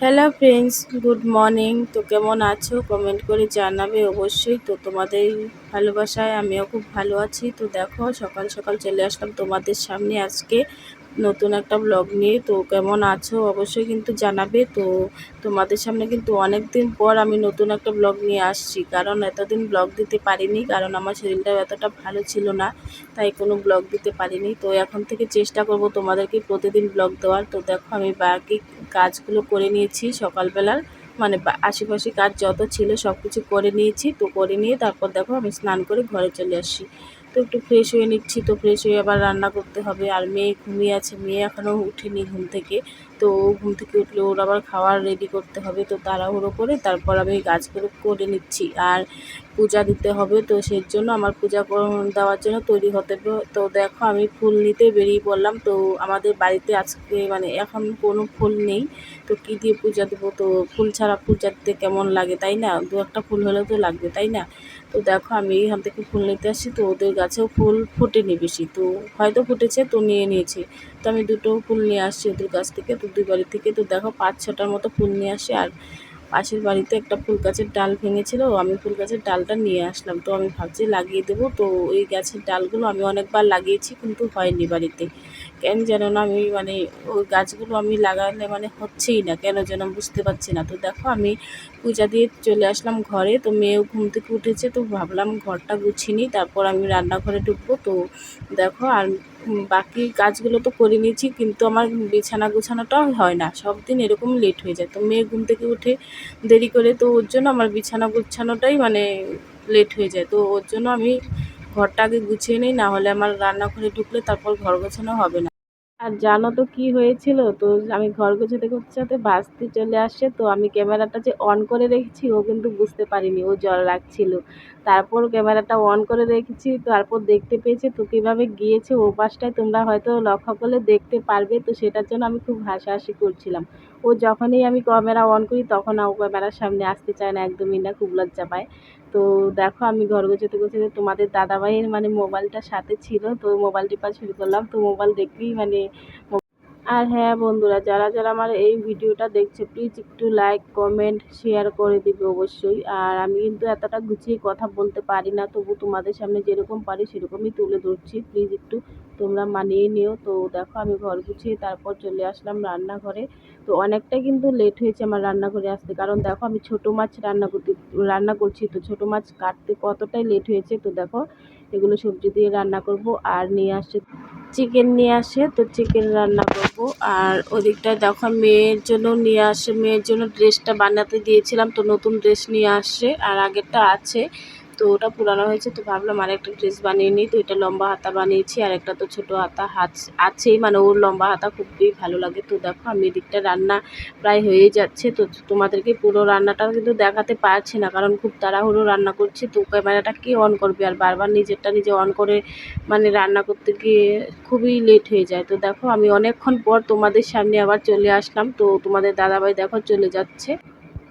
Hello friends good morning তো কেমন আছো? কমেন্ট করে জানাবে অবশ্যই। তো তোমাদের ভালোবাসায় আমিও খুব ভালো আছি। তো দেখো, সকাল সকাল চলে আসলাম তোমাদের সামনে আজকে। নতুন একটা ব্লগ নিয়ে। তো কেমন আছো অবশ্যই কিন্তু জানাবে। তো তোমাদের সামনে কিন্তু অনেক দিন পর আমি নতুন একটা ব্লগ নিয়ে আসছি। কারণ এতদিন ব্লগ দিতে পারিনি, কারণ আমার শরীরটাও এতটা ভালো ছিল না, তাই কোনো ব্লগ দিতে পারিনি। তো এখন থেকে চেষ্টা করব তোমাদেরকে প্রতিদিন ব্লগ দেওয়ার। তো দেখো আমি বাকি কাজগুলো করে নিয়েছি সকালবেলার। মানে আশেপাশে কাজ যত ছিল সব কিছু করে নিয়েছি। তো করে নিয়ে তারপর দেখো আমি স্নান করে ঘরে চলে আসি তো একটু ফ্রেশ হয়ে নিচ্ছি, তো ফ্রেশ হয়ে আবার রান্না করতে হবে। আর মেয়ে ঘুমিয়ে আছে, মেয়ে এখনও উঠেনি ঘুম থেকে। তো ঘুম থেকে উঠলে ওর আবার খাওয়ার রেডি করতে হবে, তো তাড়াহুড়ো করে তারপর আমি গাছগুলো করে নিচ্ছি। আর পূজা দিতে হবে, তো সেই জন্য আমার পূজা দেওয়ার জন্য তৈরি হতে হবে। তো দেখো আমি ফুল নিতে বেরিয়ে পড়লাম, তো আমাদের বাড়িতে আজকে মানে এখন কোনো ফুল নেই, তো কী দিয়ে পূজা দেবো? তো ফুল ছাড়া পূজা দিতে কেমন লাগে, তাই না? দু একটা ফুল হলেও তো লাগবে, তাই না? তো দেখো আমি এখান থেকে ফুল নিতে আসছি, তো ওদের গাছেও ফুল ফোটেনি বেশি, তো হয়তো ফুটেছে, তো নিয়ে নিয়েছি। তো আমি দুটো ফুল নিয়ে আসছি ওদের গাছ থেকে, তো দুই বাড়ি থেকে, তো দেখো পাঁচ ছটার মতো ফুল নিয়ে আসি আর পাশের বাড়িতে একটা ফুল গাছের ডাল ভেঙেছিল, আমি ফুল গাছের ডালটা নিয়ে আসলাম। তো আমি ভাবছি লাগিয়ে দেবো। তো ওই গাছের ডালগুলো আমি অনেকবার লাগিয়েছি, কিন্তু হয়নি বাড়িতে। কেন যেন না আমি মানে ওই গাছগুলো আমি লাগালে মানে হচ্ছেই না, কেন যেন বুঝতে পারছি না। তো দেখো আমি পূজা দিয়ে চলে আসলাম ঘরে, তো মেয়েও ঘুম থেকে উঠেছে, তো ভাবলাম ঘরটা গুছিয়ে নিই, তারপর আমি রান্নাঘরে ঢুকবো। তো দেখো আর বাকি কাজগুলো তো করে নিয়েছি, কিন্তু আমার বিছানা গুছানোটাও হয় না, সব দিন এরকম লেট হয়ে যায়। তো মেয়ে ঘুম থেকে উঠে দেরি করে, তো ওর জন্য আমার বিছানা গুছানোটাই মানে লেট হয়ে যায়। তো ওর জন্য আমি ঘরটা আগে গুছিয়ে নিই, না হলে আমার রান্নাঘরে ঢুকলে তারপর ঘর গোছানো হবে না। আর জানো তো কি হয়েছিল? তো আমি ঘর গোছাতে গোছাতে বাসতে চলে আসছে তো আমি ক্যামেরাটা যে অন করে রেখেছি, ও কিন্তু বুঝতে পারিনি, ও জল রাখছিল। তারপর ক্যামেরাটা অন করে রেখেছি, তারপর দেখতে পেয়েছে তো কীভাবে গিয়েছে, ও পাশটায় তোমরা হয়তো লক্ষ্য করলে দেখতে পারবে, তো সেটার জন্য আমি খুব হাসাহাসি করছিলাম। ও যখনই আমি ক্যামেরা অন করি, তখন ও ক্যামেরার সামনে আসতে চায় না, একদমই না, খুব লজ্জা পায়। তো দেখো, আমি ঘর গোছাতে গোছাতে তোমাদের দাদাভাইয়ের মানে মোবাইলটা সাথে ছিল, তো মোবাইলটি টিপা শুরু করলাম। তো মোবাইল দেখলেই মানে আর হ্যাঁ বন্ধুরা, যারা যারা আমার এই ভিডিওটা দেখছে প্লিজ একটু লাইক কমেন্ট শেয়ার করে দিবে অবশ্যই। আর আমি কিন্তু এতটা গুছিয়ে কথা বলতে পারি না, তবু তোমাদের সামনে যেরকম পারি সেরকমই তুলে ধরছি। প্লিজ একটু তোমরা মানিয়ে নিও। তো দেখো, আমি ঘর গুছিয়ে তারপর চলে আসলাম রান্নাঘরে। তো অনেকটাই কিন্তু লেট হয়েছে আমার রান্নাঘরে আসতে। কারণ দেখো, আমি ছোট মাছ রান্না করতে, রান্না করছি। তো ছোট মাছ কাটতে কতটাই লেট হয়েছে, তো দেখো, এগুলো সবজি দিয়ে রান্না করব। আর নিয়ে আসছে চিকেন নিয়ে আসে, তো চিকেন রান্না করব। আর ওদিকটা দেখো মেয়ের জন্য নিয়ে আসে, মেয়ের জন্য ড্রেসটা বানাতে দিয়েছিলাম, তো নতুন ড্রেস নিয়ে আসছে আর আগেরটা আছে। তো ওটা পুরানো হয়েছে, তো ভাবলাম আর একটা ড্রেস বানিয়ে নিই। তো এটা লম্বা হাতা বানিয়েছি আর একটা তো ছোটো হাতা হাত, আছেই মানে ওর লম্বা হাতা খুবই ভালো লাগে। তো দেখো, আমি এদিকটা রান্না প্রায় হয়ে যাচ্ছে। তো তোমাদেরকে পুরো রান্নাটা কিন্তু দেখাতে পারছি না, কারণ খুব তাড়াহুড়ো রান্না করছি। তো ক্যামেরাটা কি অন করবে? আর বারবার নিজেরটা নিজে অন করে মানে রান্না করতে গিয়ে খুবই লেট হয়ে যায়। তো দেখো, আমি অনেকক্ষণ পর তোমাদের সামনে আবার চলে আসলাম। তো তোমাদের দাদাভাই দেখো চলে যাচ্ছে।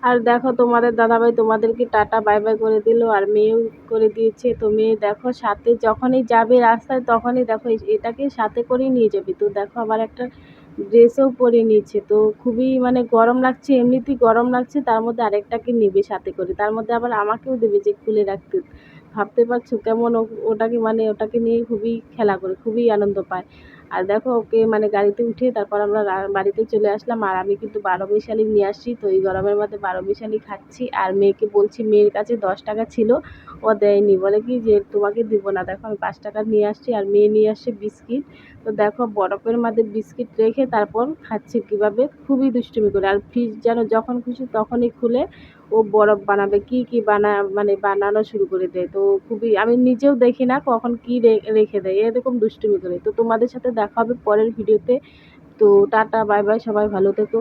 আর দেখো তোমাদের দাদাভাই তোমাদেরকে টাটা বাই বাই করে দিল আর মেয়েও করে দিয়েছে। তো মেয়ে দেখো সাথে যখনই যাবে রাস্তায় তখনই দেখো এটাকে সাথে করেই নিয়ে যাবে। তো দেখো আবার একটা ড্রেসও পরে নিয়েছে। তো খুবই মানে গরম লাগছে, এমনিতেই গরম লাগছে, তার মধ্যে আরেকটাকে নেবে সাথে করে। তার মধ্যে আবার আমাকেও দেবে যে খুলে রাখতে। ভাবতে পারছ কেমন ওটাকে মানে ওটাকে নিয়ে খুবই খেলা করে, খুবই আনন্দ পায়। আর দেখো ওকে মানে গাড়িতে উঠে তারপর আমরা বাড়িতে চলে আসলাম। আর আমি কিন্তু বারো মিশালি নিয়ে আসছি। তো এই গরমের মধ্যে বারো মিশালি খাচ্ছি। আর মেয়েকে বলছি, মেয়ের কাছে দশ টাকা ছিল, ও দেয়নি। বলে কি যে, তোমাকে দিব না। দেখো আমি পাঁচ টাকা নিয়ে আসছি আর মেয়ে নিয়ে আসছে বিস্কিট। তো দেখো বরফের মধ্যে বিস্কিট রেখে তারপর খাচ্ছে কীভাবে? খুবই দুষ্টুমি করে। আর ফ্রিজ যেন যখন খুশি তখনই খুলে ও বরফ বানাবে, কি কি বানা মানে বানানো শুরু করে দেয়। তো খুবই, আমি নিজেও দেখি না কখন কি রেখে দেয়। এরকম দুষ্টুমি করে। তো তোমাদের সাথে দেখা হবে পরের ভিডিওতে তো। টাটা বাই বাই সবাই ভালো থেকো।